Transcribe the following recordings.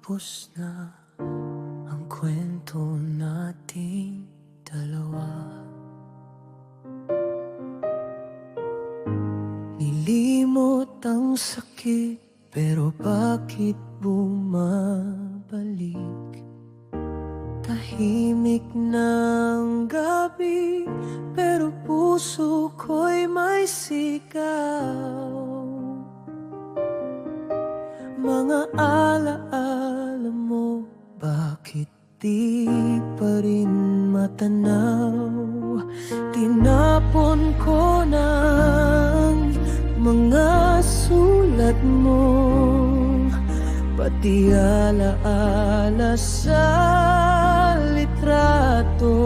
Tapos na Ang kwento nating dalawa Nilimot ang sakit Pero bakit bumabalik? Tahimik ng gabi Pero puso ko'y may sigaw Mga alaala di pa rin matanaw. Tinapon ko ng mga sulat mo. Pati alaala sa litrato.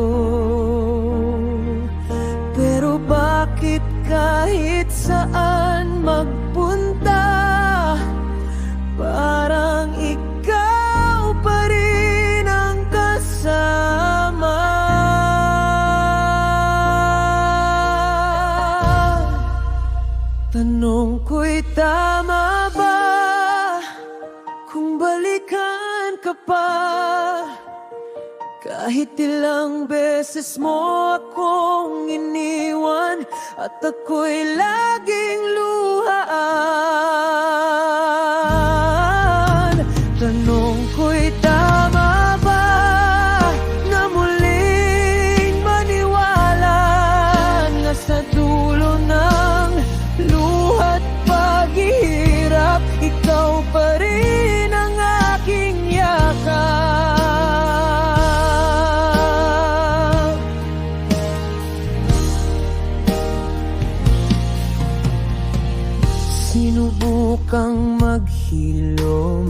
Pero bakit kahit saan magpunta balikan ka pa. Kahit ilang beses mo akong iniwan At ako'y laging luhaan Sinubukang maghilom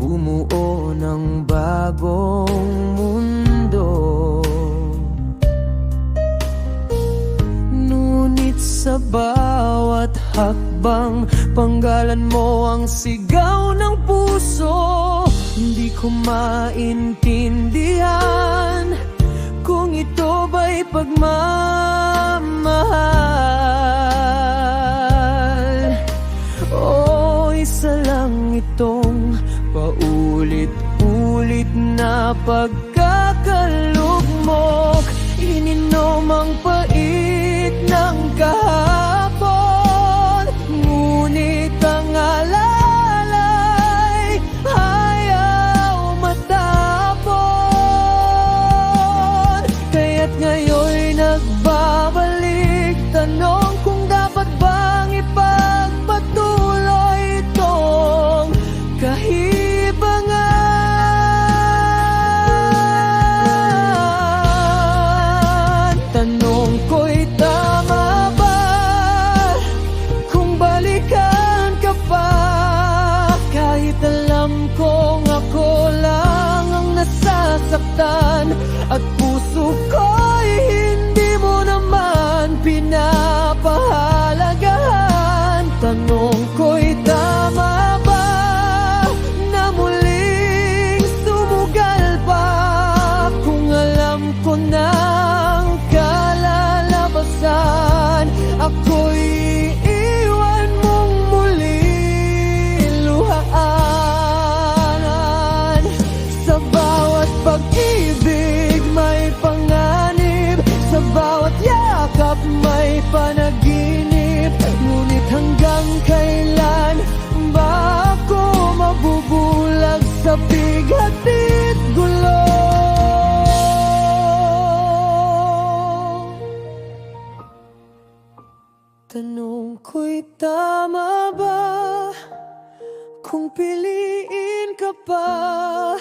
Bumuo ng bagong mundo. Ngunit sa bawat hakbang Panggalan mo ang sigaw ng puso. Hindi ko maintindihan Kung ito ba'y pagmamahal na pagkakalugmok Ininom ang pait ng kahapon Ngunit ang alalay ayaw matapon. Kaya't ngayon'y sa bigatid gulo? Tanong ko'y tama ba Kung piliin ka pa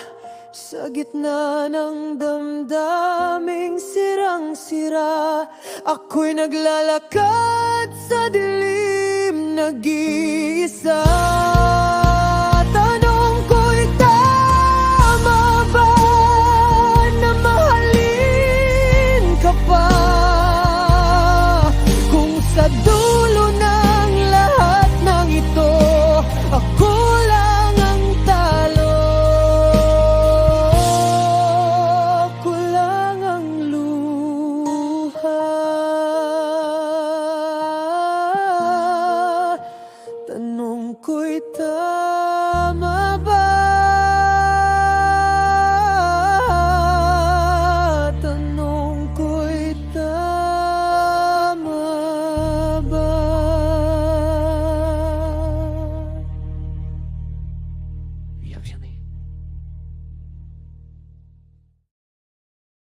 Sa gitna ng damdaming sirang-sira Ako'y naglalakad sa dilim Nag-iisa summer.